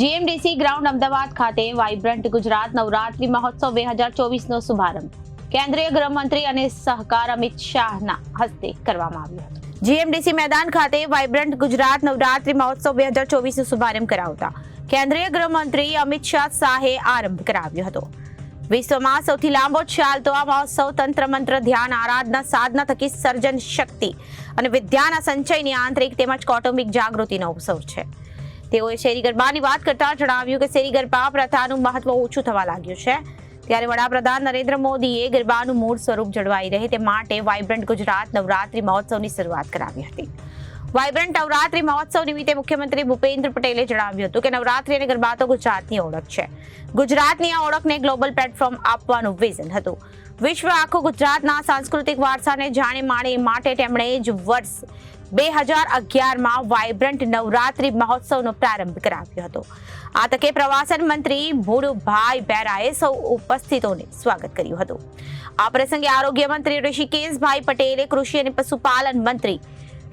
GMDC ground Ahmedabad ખાતે vibrant Gujarat Navratri મહોત્સવ બે હજાર ચોવીસનો શુભારંભ. કેન્દ્રીય ગૃહમંત્રી અને સહકાર અમિત શાહના હસ્તે કરવામાં આવ્યો હતો. જીએમડીસી મેદાન ખાતે વાઇબ્રન્ટ ગુજરાત નવરાત્રી મહોત્સવ બે હજાર ચોવીસનો શુભારંભ કરાવતા કેન્દ્રીય ગૃહમંત્રી અમિત શાહ શાહે આરંભ કરાવ્યો હતો. વિશ્વમાં સૌથી લાંબો ચાલતો આ મહોત્સવ તંત્ર મંત્ર ધ્યાન આરાધના સાધના થકી સર્જન શક્તિ અને વિદ્યાના સંચયની આંતરિક તેમજ કૌટુંબિક જાગૃતિનો ઉત્સવ છે. તેઓએ શેરી ગરબાની વાત કરતા જણાવ્યું કે શેરી ગરબા પ્રથાનું મહત્વ ઓછું થવા લાગ્યું છે. ત્યારે વડાપ્રધાન નરેન્દ્ર મોદીએ ગરબાનું મૂળ સ્વરૂપ જળવાઈ રહે તે માટે વાઇબ્રન્ટ ગુજરાત નવરાત્રી મહોત્સવની શરૂઆત કરાવી હતી. વાઇબ્રન્ટ નવરાત્રી મહોત્સવ નિમિત્તે મુખ્યમંત્રી ભૂપેન્દ્ર પટેલે જણાવ્યું હતું કે નવરાત્રી અને ગરબા તો ગુજરાતની ઓળખ છે. ગુજરાતની આ ઓળખને ગ્લોબલ પ્લેટફોર્મ આપવાનું વિઝન હતું. વિશ્વ આખું ગુજરાતના સાંસ્કૃતિક વારસાને જાણે માણે માટે તેમણે જ વર્ષ બે હજાર અગિયારમાં વાઇબ્રન્ટ નવરાત્રી મહોત્સવનો પ્રારંભ કરાવ્યો હતો. આ તકે પ્રવાસન મંત્રી ભૂડભાઈ બેરાએ સૌ ઉપસ્થિતોને સ્વાગત કર્યું હતું. આ પ્રસંગે આરોગ્ય મંત્રી ઋષિકેશભાઈ પટેલે, કૃષિ અને પશુપાલન મંત્રી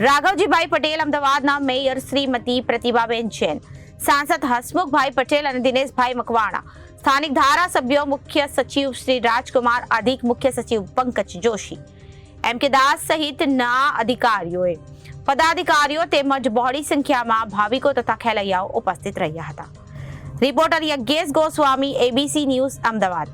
રાઘવજીભાઈ પટેલ, અમદાવાદના મેયર શ્રીમતી પ્રતિભાબેન જૈન, સાંસદ હસમુખભાઈ પટેલ અને દિનેશભાઈ મકવાણા, સ્થાનિક ધારાસભ્યો મુખ્ય સચિવ શ્રી રાજકુમાર, અધિક મુખ્ય સચિવ પંકજ જોશી, એમ કે દાસ સહિતના અધિકારીઓએ પદાધિકારીઓ તેમજ બહોળી સંખ્યામાં ભાવિકો તથા ખેલૈયાઓ ઉપસ્થિત રહ્યા હતા. Reporter Yagnesh Goswami ABC news Ahmedabad.